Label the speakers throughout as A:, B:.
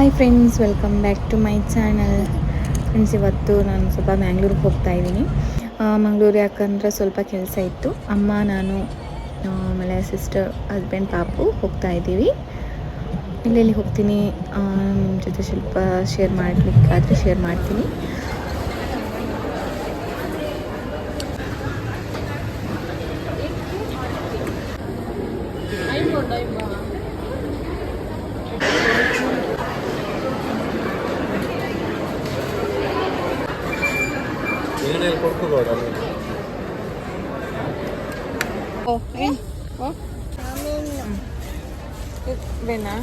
A: Hi friends welcome back to my channel friends ಇವತ್ತು ನಾನು ಸ್ವಲ್ಪ ಮ್ಯಾಂಗ್ಳೂರಿಗೆ ಹೋಗ್ತಾ ಇದ್ದೀನಿ. ಮಂಗಳೂರು ಯಾಕಂದ್ರೆ ಸ್ವಲ್ಪ ಕೆಲಸ ಇತ್ತು. ಅಮ್ಮ, ನಾನು ಆಮೇಲೆ ಸಿಸ್ಟರ್ ಹಸ್ಬೆಂಡ್ ಪಾಪು ಹೋಗ್ತಾ ಇದ್ದೀವಿ. ಇಲ್ಲೆಲ್ಲಿ ಹೋಗ್ತೀನಿ ನಿಮ್ಮ ಜೊತೆ ಸ್ವಲ್ಪ ಶೇರ್ ಮಾಡಲಿಕ್ಕಾದರೆ ಶೇರ್ ಮಾಡ್ತೀನಿ. ಬೇನಾ?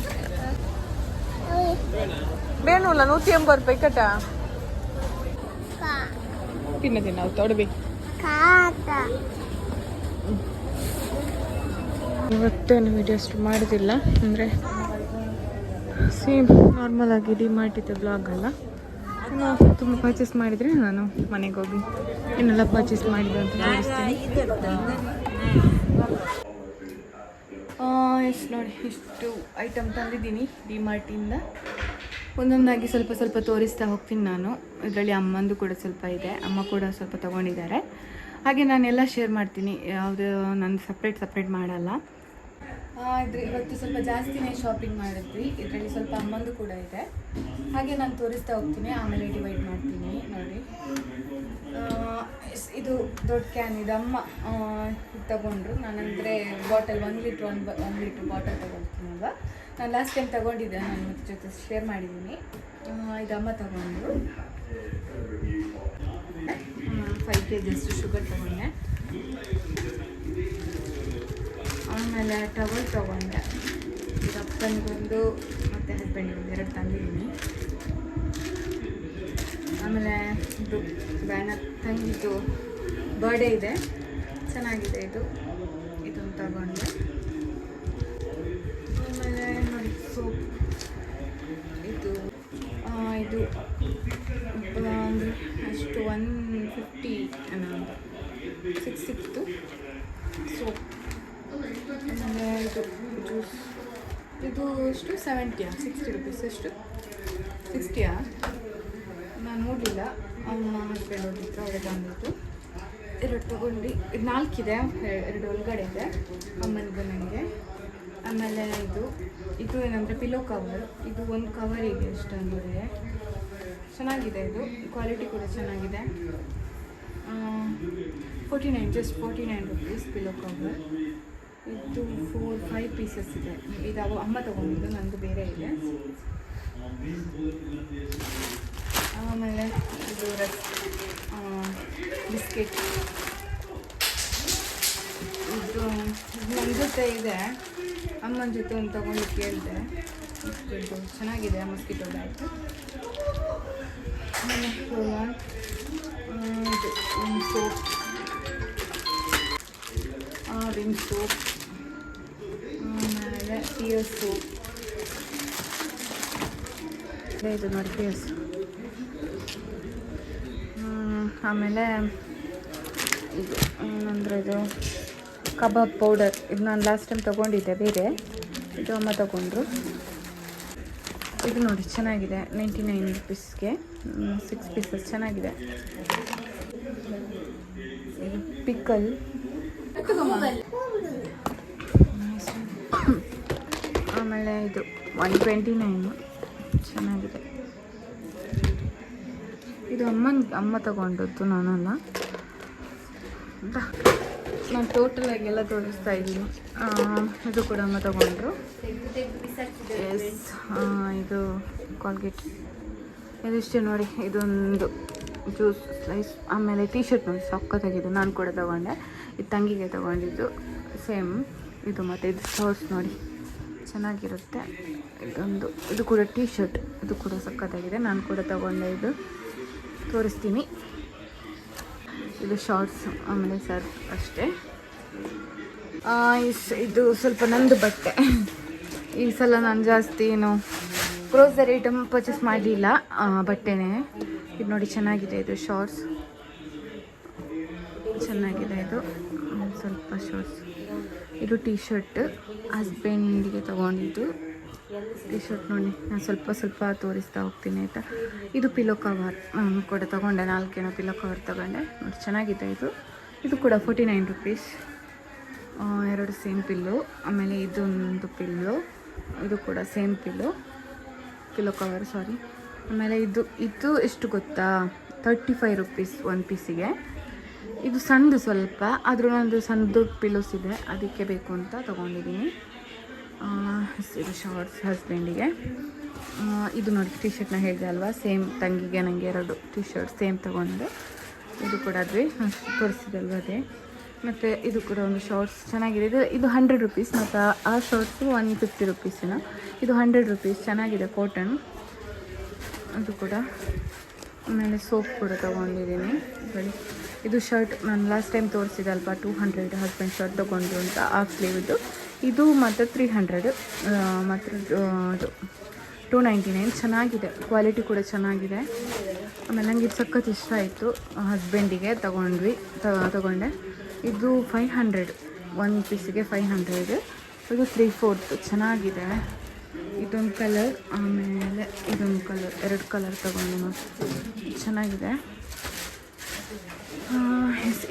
A: ಬೇಣುಲ್ಲ ನೂറ്റി ಎಂಬತ್ತು ರೂಪಾಯಿ ಕಟ? ತಿನ್ನ ತಿನ್ನ ಅವ್ರು ತೊಡಬಿ. ಇವತ್ತೇನು ವಿಡಿಯೋ ಅಷ್ಟು ಮಾಡೋದಿಲ್ಲ, ಅಂದರೆ ಸೇಮ್ ನಾರ್ಮಲ್ ಆಗಿ ಡಿ ಮಾಡಿದ್ದೆ ಬ್ಲಾಗ್ ಅಲ್ಲ. ಇನ್ನು ತುಂಬ ಪರ್ಚೇಸ್ ಮಾಡಿದರೆ ನಾನು ಮನೆಗೆ ಹೋಗಿ ಇನ್ನೆಲ್ಲ ಪರ್ಚೇಸ್ ಮಾಡಿದೆ ಅಂತ ತೋರಿಸ್ತೀನಿ. ಎಷ್ಟು ನೋಡಿ, ಇಷ್ಟು ಐಟಮ್ ತಂದಿದ್ದೀನಿ ಡಿ ಮಾರ್ಟಿಂದ ಒಂದೊಂದಾಗಿ ಸ್ವಲ್ಪ ಸ್ವಲ್ಪ ತೋರಿಸ್ತಾ ಹೋಗ್ತೀನಿ ನಾನು. ಇದರಲ್ಲಿ ಅಮ್ಮಂದು ಕೂಡ ಸ್ವಲ್ಪ ಇದೆ, ಅಮ್ಮ ಕೂಡ ಸ್ವಲ್ಪ ತಗೊಂಡಿದ್ದಾರೆ. ಹಾಗೆ ನಾನೆಲ್ಲ ಶೇರ್ ಮಾಡ್ತೀನಿ. ಯಾವುದು, ನಾನು ಸಪ್ರೇಟ್ ಸಪ್ರೇಟ್ ಮಾಡಲ್ಲ. ಇದ್ರ, ಇವತ್ತು ಸ್ವಲ್ಪ ಜಾಸ್ತಿನೇ ಶಾಪಿಂಗ್ ಮಾಡಿದ್ವಿ. ಇದರಲ್ಲಿ ಸ್ವಲ್ಪ ಅಮ್ಮಂದು ಕೂಡ ಇದೆ. ಹಾಗೆ ನಾನು ತೋರಿಸ್ತಾ ಹೋಗ್ತೀನಿ, ಆಮೇಲೆ ಡಿವೈಡ್ ಮಾಡ್ತೀನಿ, ನೋಡಿ. ಇದು ದೊಡ್ಡ ಕ್ಯಾನ್ ಇದು ಅಮ್ಮ ತಗೊಂಡ್ರು. ನಾನಂದರೆ ಬಾಟಲ್ ಒಂದು ಲೀಟ್ರ್ ಒಂದು ಒಂದು ಲೀಟ್ರ್ ಬಾಟಲ್ ತಗೊಳ್ತೀನಲ್ವ ನಾನು ಲಾಸ್ಟ್ ಟೈಮ್ ತಗೊಂಡಿದ್ದೆ, ನಾನು ನಿಮ್ಮ ಜೊತೆ ಶೇರ್ ಮಾಡಿದ್ದೀನಿ ಇದು ಅಮ್ಮ ತಗೊಂಡ್ರು. ಫೈವ್ ಕೆ ಜಿಯಷ್ಟು ಶುಗರ್ ತಗೊಂಡೆ. ಆಮೇಲೆ ಟವಲ್ ತಗೊಂಡೆ. ಇದು ಅಪ್ಪನಿಗೊಂದು ಮತ್ತು ಹಸ್ಬೆಂಡಿಗೊಂದು ಎರಡು ತಂದಿದ್ದೀನಿ. ಆಮೇಲೆ ಇದು ಬ್ಯಾನರ್ ತಂಗಿದ್ದು ಬರ್ಡೇ ಇದೆ. ಚೆನ್ನಾಗಿದೆ ಇದು. ಇದನ್ನು ತಗೊಂಡೆ. ಆಮೇಲೆ ನೋಡಿ ಸೋಪ್ ಇದು ಇದು ಅಂದರೆ ಅಷ್ಟು one fifty six sixth soap ಇದು ಎಷ್ಟು? ಸೆವೆಂಟಿಯಾ ಸಿಕ್ಸ್ಟಿ ರುಪೀಸ್ ಎಷ್ಟು? ಸಿಕ್ಸ್ಟಿಯಾ ನಾನು ನೋಡಲಿಲ್ಲ. ಅಮ್ಮ ಹಸ್ಬೆಂಡ್ ಹೋಗಿದ್ರು ಅವರೇ ಬಂದಿತ್ತು ಎರಡು ತಗೊಂಡು ಇದು ನಾಲ್ಕಿದೆ, ಎರಡು ಒಳಗಡೆ ಇದೆ. ಅಮ್ಮನಿಗೂ ನನಗೆ ಆಮೇಲೆ ಇದು ಇದು ಏನಂದರೆ ಪಿಲೋ ಕವರ್ ಇದು ಒಂದು ಕವರ್ ಇದೆ ಎಷ್ಟಂದರೆ ಚೆನ್ನಾಗಿದೆ ಇದು. ಕ್ವಾಲಿಟಿ ಕೂಡ ಚೆನ್ನಾಗಿದೆ. Forty nine just forty nine rupees pillow cover ಇದು ಫೋರ್ ಫೈವ್ ಪೀಸಸ್ ಇದೆ. ಇದು ಅವು ಅಮ್ಮ ತೊಗೊಂಡಿದ್ದು, ನಂದು ಬೇರೆ ಇದೆ. ಆಮೇಲೆ ಇದು ರಸ್ ಬಿಸ್ಕೆಟ್. ಇದು ನನ್ನ ಜೊತೆ ಇದೆ. ಅಮ್ಮನ ಜೊತೆ ಒಂದು ತೊಗೊಂಡು ಕೇಳಿದೆ. ಇದು ಚೆನ್ನಾಗಿದೆ ಮಸ್ಕಿಟೋ ಬ್ಯಾಗ್ ಆಮೇಲೆ ಇದು ಒಂದು ಸೋಪ್ ವಿಮ್ ಸೋಪ್ ಆಮೇಲೆ ಪಿಯರ್ಸ್ ಸೋಪ್ ಇದು ನೋಡಿ ಪಿಯರ್ಸ್ ಆಮೇಲೆ ಇದು ಏನಂದರೆ ಇದು ಕಬಾಬ್ ಪೌಡರ್. ಇದು ನಾನು ಲಾಸ್ಟ್ ಟೈಮ್ ತೊಗೊಂಡಿದ್ದೆ, ಬೇರೆ. ಇದು ಅಮ್ಮ ತಗೊಂಡ್ರು. ಇದು ನೋಡಿ, ಚೆನ್ನಾಗಿದೆ. ನೈಂಟಿ ನೈನ್ ರುಪೀಸ್ಗೆ ಸಿಕ್ಸ್ ಪೀಸಸ್ ಚೆನ್ನಾಗಿದೆ. ಇದು ಪಿಕಲ್. ಆಮೇಲೆ ಇದು ಒನ್ ಟ್ವೆಂಟಿ ನೈನು ಚೆನ್ನಾಗಿದೆ. ಇದು ಅಮ್ಮನ, ಅಮ್ಮ ತಗೊಂಡದ್ದು ನಾನಲ್ಲ. ನಾನು ಟೋಟಲ್ ಎಲ್ಲ ತೋರಿಸ್ತಾ ಇದ್ದೀನಿ. ಇದು ಕೂಡ ಅಮ್ಮ ತಗೊಂಡ್ರು. ಎಸ್ ಇದು ಕಾಲ್ಗೇಟ್ ಇದಿಷ್ಟೇ ನೋಡಿ, ಇದೊಂದು ಜ್ಯೂಸ್ ಸ್ಲೈಸ್ ಆಮೇಲೆ ಟೀ ಶರ್ಟ್ ನೋಡಿ ಸಕ್ಕತ್ತಾಗಿದೆ ನಾನು ಕೂಡ ತಗೊಂಡೆ. ಇದು ತಂಗಿಗೆ ತಗೊಂಡಿದ್ದು ಸೇಮ್. ಇದು ಮತ್ತು ಇದು ಶರ್ಟ್ಸ್ ನೋಡಿ. ಚೆನ್ನಾಗಿರುತ್ತೆ. ಇದೊಂದು, ಇದು ಕೂಡ ಟೀ ಶರ್ಟ್ ಇದು ಕೂಡ ಸಕ್ಕತ್ತಾಗಿದೆ ನಾನು ಕೂಡ ತೊಗೊಂಡೆ ಇದು. ತೋರಿಸ್ತೀನಿ. ಇದು ಶಾರ್ಟ್ಸ್ ಆಮೇಲೆ ಸರ್ ಅಷ್ಟೇ. ಇದು ಸ್ವಲ್ಪ ನಂದು ಬಟ್ಟೆ. ಈ ಸಲ ನಾನು ಜಾಸ್ತಿ ಏನು ಗ್ರೋಸರಿ ಐಟಮ್ ಪರ್ಚೇಸ್ ಮಾಡಲಿಲ್ಲ. ಬಟ್ಟೆನೇ. ಇದು ನೋಡಿ ಚೆನ್ನಾಗಿದೆ ಇದು ಶಾರ್ಟ್ಸ್ ಚೆನ್ನಾಗಿದೆ ಇದು. ಸ್ವಲ್ಪ ಶೋಸ್ ಇದು ಟೀ ಶರ್ಟ್ ಹಸ್ಬೆಂಡಿಗೆ ತಗೊಂಡಿದ್ದು. ಟೀ ಶರ್ಟ್ ನೋಡಿ, ನಾನು ಸ್ವಲ್ಪ ಸ್ವಲ್ಪ ತೋರಿಸ್ತಾ ಹೋಗ್ತೀನಿ ಆಯಿತಾ? ಇದು ಪಿಲೋ ಕವರ್ ಕೂಡ ತೊಗೊಂಡೆ, ನಾಲ್ಕೇನೋ ಪಿಲೋ ಕವರ್ ತೊಗೊಂಡೆ. ನೋಡಿ, ಚೆನ್ನಾಗಿದೆ ಇದು. ಇದು ಕೂಡ ಫೋರ್ಟಿ ನೈನ್ ರುಪೀಸ್ ಎರಡು ಸೇಮ್ ಪಿಲ್ಲು ಆಮೇಲೆ ಇದೊಂದು ಪಿಲ್ಲು ಇದು ಕೂಡ same pillow pillow cover sorry ಆಮೇಲೆ ಇದು ಇದು ಎಷ್ಟು ಗೊತ್ತಾ? ತರ್ಟಿ ಫೈವ್ ರುಪೀಸ್ ಒನ್ ಪೀಸಿಗೆ ಇದು ಸಣ್ಣದು ಸ್ವಲ್ಪ, ಆದರೂ ನಂದು ಸಣ್ಣದು ಪಿಲೋಸ್ ಇದೆ, ಅದಕ್ಕೆ ಬೇಕು ಅಂತ ತೊಗೊಂಡಿದ್ದೀನಿ. ಇದು ಶಾರ್ಟ್ಸ್ ಹಸ್ಬೆಂಡಿಗೆ ಇದು ನೋಡಿ ಟಿ ಶರ್ಟ್ನ ಹೇಳಿದೆ ಅಲ್ವಾ? ಸೇಮ್ ತಂಗಿಗೆ ನನಗೆ ಎರಡು ಟಿ ಶರ್ಟ್ ಸೇಮ್ ತೊಗೊಂಡು. ಇದು ಕೂಡ ಅದ್ವಿ ತೋರಿಸಿದಲ್ವ ಅದೇ. ಮತ್ತು ಇದು ಕೂಡ ಒಂದು ಶಾರ್ಟ್ಸ್ ಚೆನ್ನಾಗಿದೆ. ಇದು ಇದು ಹಂಡ್ರೆಡ್ ರುಪೀಸ್ ಮತ್ತು ಆ ಶಾರ್ಟ್ಸು ಒನ್ ಫಿಫ್ಟಿ ರುಪೀಸಿನ ಇದು ಹಂಡ್ರೆಡ್ ರುಪೀಸ್ ಚೆನ್ನಾಗಿದೆ ಕಾಟನ್ ಅದು ಕೂಡ. ಆಮೇಲೆ ಸೋಪ್ ಕೂಡ ತೊಗೊಂಡಿದ್ದೀನಿ. ಬಳಿ ಇದು ಶರ್ಟ್ ನಾನು ಲಾಸ್ಟ್ ಟೈಮ್ ತೋರಿಸಿದೆ ಅಲ್ವಾ ಟೂ ಹಂಡ್ರೆಡ್ ಹಸ್ಬೆಂಡ್ ಶರ್ಟ್ ತೊಗೊಂಡು ಅಂತ ಹಾಫ್ ಸ್ಲೀವ್ದು ಇದು ಮತ್ತು ತ್ರೀ ಹಂಡ್ರೆಡ್ ಮತ್ತು ಅದು ಟೂ ನೈಂಟಿ ನೈನ್ ಚೆನ್ನಾಗಿದೆ ಕ್ವಾಲಿಟಿ ಕೂಡ ಚೆನ್ನಾಗಿದೆ. ಆಮೇಲೆ ನನಗೆ ಇದು ಸಖತ್ ಇಷ್ಟ ಆಯಿತು ಹಸ್ಬೆಂಡಿಗೆ ತಗೊಂಡ್ವಿ ತಗೊಂಡೆ. ಇದು ಫೈವ್ ಹಂಡ್ರೆಡ್ ಒನ್ ಪೀಸಿಗೆ ಫೈವ್ ಹಂಡ್ರೆಡ್ ಇದು ತ್ರೀ ಫೋರ್ತ್ ಚೆನ್ನಾಗಿದೆ. ಇದೊಂದು ಕಲರ್ ಆಮೇಲೆ ಇದೊಂದು ಕಲರ್ ಎರಡು ಕಲರ್ ತೊಗೊಂಡು. ಚೆನ್ನಾಗಿದೆ.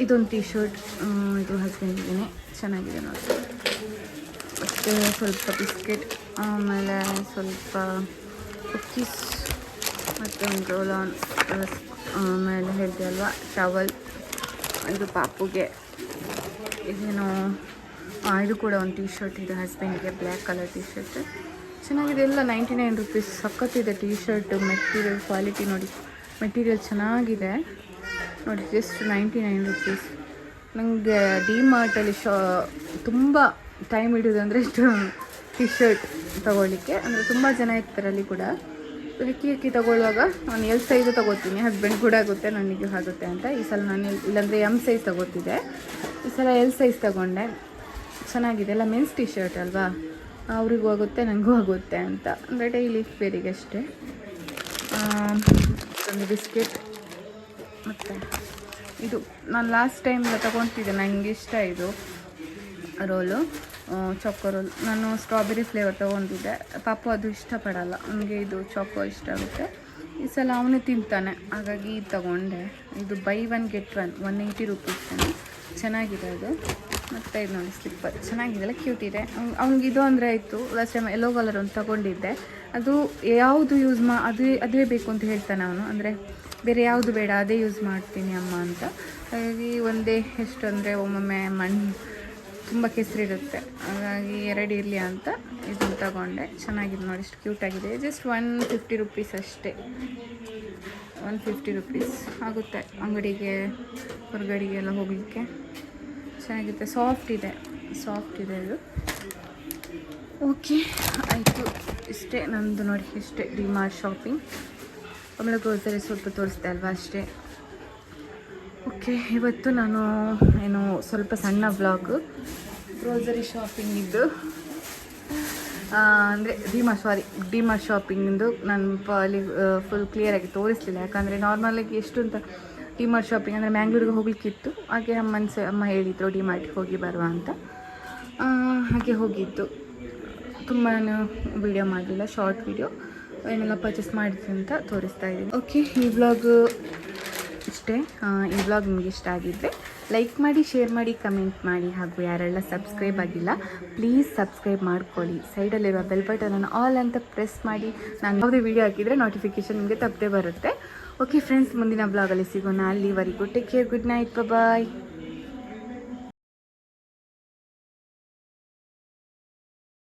A: ಇದೊಂದು ಟೀ ಶರ್ಟ್ ಇದು ಹಸ್ಬೆಂಡಿಗೆ ಚೆನ್ನಾಗಿದೆ ನೋಡಿ. ಮತ್ತು ಸ್ವಲ್ಪ ಬಿಸ್ಕೆಟ್ ಆಮೇಲೆ ಸ್ವಲ್ಪ ಕುಕ್ಕೀಸ್ ಮತ್ತೊಂದು ರೋಲ್ ಆನ್ ಆಮೇಲೆ ಹೇಳಿದೆ ಅಲ್ವಾ ಟವಲ್ ಇದು ಪಾಪುಗೆ. ಇದೇನೋ ಇದು ಕೂಡ ಒಂದು ಟೀ ಶರ್ಟ್ ಇದೆ ಹಸ್ಬೆಂಡ್ಗೆ ಬ್ಲ್ಯಾಕ್ ಕಲರ್ ಟೀ ಶರ್ಟ್ ಚೆನ್ನಾಗಿದೆ. ಎಲ್ಲ ನೈಂಟಿ ನೈನ್ ರುಪೀಸ್ ಸಖತ್ತಿದೆ ಟೀ ಶರ್ಟ್ ಮೆಟೀರಿಯಲ್ ಕ್ವಾಲಿಟಿ ನೋಡಿ. ಮೆಟೀರಿಯಲ್ ಚೆನ್ನಾಗಿದೆ. ನೋಡಿ ಜಸ್ಟ್ ನೈಂಟಿ ನೈನ್ ರುಪೀಸ್ ನನಗೆ ಡಿ ಮಾರ್ಟಲ್ಲಿ ಶಾ, ತುಂಬ ಟೈಮ್ ಇಷ್ಟು ಟಿ ಶರ್ಟ್ ತೊಗೊಳ್ಳಿಕ್ಕೆ. ಅಂದರೆ ತುಂಬ ಜನ ಇರ್ತಾರೆ ಅಲ್ಲಿ ಕೂಡ. ಹೆಕ್ಕಿ ಹೆಕ್ಕಿ ತೊಗೊಳ್ಳುವಾಗ ನಾನು ಎಲ್ ಸೈಜು ತೊಗೋತೀನಿ. ಹಸ್ಬೆಂಡ್ ಕೂಡ ಆಗುತ್ತೆ, ನನಗೆ ಆಗುತ್ತೆ ಅಂತ. ಈ ಸಲ ನಾನು ಇಲ್ಲಾಂದರೆ ಎಂ ಸೈಜ್ ತೊಗೋತಿದ್ದೆ. ಈ ಸಲ ಎಲ್ ಸೈಜ್ ತೊಗೊಂಡೆ. ಚೆನ್ನಾಗಿದೆ. ಎಲ್ಲ ಮೆನ್ಸ್ ಟಿ ಶರ್ಟ್ ಅಲ್ವಾ? ಅವ್ರಿಗೂ ಆಗುತ್ತೆ ನನಗೂ ಆಗುತ್ತೆ ಅಂತ. ಅಂದರೆ ಡೈಲಿ ವೇರಿಗೆ ಅಷ್ಟೇ. ಒಂದು ಬಿಸ್ಕೆಟ್ ಮತ್ತು ಇದು ನಾನು ಲಾಸ್ಟ್ ಟೈಮ್ ತಗೊತಿದ್ದೆ. ನನಗೆ ಇಷ್ಟ ಇದು. ರೋಲು ಚೊಕೊ ರೋಲ್ ನಾನು ಸ್ಟ್ರಾಬೆರಿ ಫ್ಲೇವರ್ ತೊಗೊಂಡಿದ್ದೆ. ಪಾಪು ಅದು ಇಷ್ಟಪಡಲ್ಲ. ನನಗೆ ಇದು ಚಾಕೋ ಇಷ್ಟ ಆಗುತ್ತೆ. ಈ ಸಲ ಅವನು ತಿಂತಾನೆ. ಹಾಗಾಗಿ ಇದು ತಗೊಂಡೆ. ಇದು buy one get one one eighty rupees ಚೆನ್ನಾಗಿದೆ ಅದು. ಮತ್ತು ಇದು ನೋಡಿ ಸ್ಲಿಪ್ಪರ್ ಚೆನ್ನಾಗಿದೆಲ್ಲ ಕ್ಯೂಟ್ ಇದೆ. ಅವ್ನಿಗೆ ಇದು ಅಂದರೆ ಆಯಿತು. ಲಾಸ್ಟ್ ಟೈಮ್ ಎಲ್ಲೋ ಕಲರ್ ಒಂದು ತಗೊಂಡಿದ್ದೆ. ಅದು ಯಾವುದು ಯೂಸ್ ಮಾ, ಅದೇ ಅದೇ ಬೇಕು ಅಂತ ಹೇಳ್ತಾನೆ ಅವನು. ಅಂದರೆ ಬೇರೆ ಯಾವುದು ಬೇಡ, ಅದೇ ಯೂಸ್ ಮಾಡ್ತೀನಿ ಅಮ್ಮ ಅಂತ. ಹಾಗಾಗಿ ಒಂದೇ ಎಷ್ಟು ಅಂದರೆ ಒಮ್ಮೊಮ್ಮೆ ಮಣ್ಣು ತುಂಬ ಕೆಸರಿರುತ್ತೆ. ಹಾಗಾಗಿ ಎರಡು ಇರಲಿ ಅಂತ ಇದನ್ನು ತಗೊಂಡೆ. ಚೆನ್ನಾಗಿದೆ ನೋಡಿ, ಎಷ್ಟು ಕ್ಯೂಟಾಗಿದೆ ಜಸ್ಟ್ ಒನ್ ಫಿಫ್ಟಿ ರುಪೀಸ್ ಅಷ್ಟೇ. ಒನ್ ಫಿಫ್ಟಿ ರುಪೀಸ್ ಆಗುತ್ತೆ ಅಂಗಡಿಗೆ ಹೊರಗಡೆಗೆ ಎಲ್ಲ ಹೋಗಲಿಕ್ಕೆ. ಚೆನ್ನಾಗಿರುತ್ತೆ ಸಾಫ್ಟ್ ಇದೆ. ಸಾಫ್ಟ್ ಇದೆ ಇದು. ಓಕೆ ಆಯಿತು. ಇಷ್ಟೇ ನಂದು ನೋಡಿ, ಇಷ್ಟೇ ಡಿಮಾರ್ಟ್ ಶಾಪಿಂಗ್ ಆಮೇಲೆ ಗ್ರೋಸರಿ ಸ್ವಲ್ಪ ತೋರಿಸ್ದೆ ಅಲ್ವಾ ಅಷ್ಟೇ. ಓಕೆ, ಇವತ್ತು ನಾನು ಏನು ಸ್ವಲ್ಪ ಸಣ್ಣ ವ್ಲಾಗ್ ಗ್ರೋಸರಿ ಶಾಪಿಂಗಿದ್ದು ಅಂದರೆ ಡಿಮಾ ಸಾರಿ ಡಿಮಾ ಶಾಪಿಂಗಿಂದು ನಾನು ಅಲ್ಲಿ ಫುಲ್ ಕ್ಲಿಯರಾಗಿ ತೋರಿಸಲಿಲ್ಲ. ಯಾಕಂದರೆ ನಾರ್ಮಲಾಗಿ ಎಷ್ಟು ಅಂತ ಡಿಮಾರ್ಟ್ ಶಾಪಿಂಗ್ ಅಂದರೆ ಮ್ಯಾಂಗ್ಳೂರಿಗೆ ಹೋಗ್ಲಿಕ್ಕಿತ್ತು. ಹಾಗೆ ಅಮ್ಮನ ಸ ಅಮ್ಮ ಹೇಳಿದರು ಡಿಮಾರ್ಟ್ಗೆ ಹೋಗಿ ಬರುವ ಅಂತ. ಹಾಗೆ ಹೋಗಿದ್ದು. ತುಂಬ ನಾನು ವೀಡಿಯೋ ಮಾಡಲಿಲ್ಲ ಶಾರ್ಟ್ ವೀಡಿಯೋ ಏನೆಲ್ಲ ಪರ್ಚೇಸ್ ಮಾಡಿದ್ವಿ ಅಂತ ತೋರಿಸ್ತಾ ಇದ್ದೀನಿ. ಓಕೆ ಈ ವ್ಲಾಗ್ ಇಷ್ಟೇ. ಈ ವ್ಲಾಗ್ ನಿಮಗೆ ಇಷ್ಟ ಆಗಿದ್ದರೆ ಲೈಕ್ ಮಾಡಿ ಶೇರ್ ಮಾಡಿ ಕಮೆಂಟ್ ಮಾಡಿ. ಹಾಗೂ ಯಾರೆಲ್ಲ ಸಬ್ಸ್ಕ್ರೈಬ್ ಆಗಿಲ್ಲ ಪ್ಲೀಸ್ ಸಬ್ಸ್ಕ್ರೈಬ್ ಮಾಡ್ಕೊಳ್ಳಿ. ಸೈಡಲ್ಲಿರುವ ಬೆಲ್ ಬಟನನ್ನು ಆಲ್ ಅಂತ ಪ್ರೆಸ್ ಮಾಡಿ. ನಾನು ಯಾವುದೇ ವೀಡಿಯೋ ಹಾಕಿದರೆ ನೋಟಿಫಿಕೇಷನ್ ನಿಮಗೆ ತಪ್ಪದೆ ಬರುತ್ತೆ. ಓಕೆ ಫ್ರೆಂಡ್ಸ್ ಮುಂದಿನ ಬ್ಲಾಗಲ್ಲಿ ಸಿಗೋಣ. ಅಲ್ಲಿವರೆಗೂ take care good night bye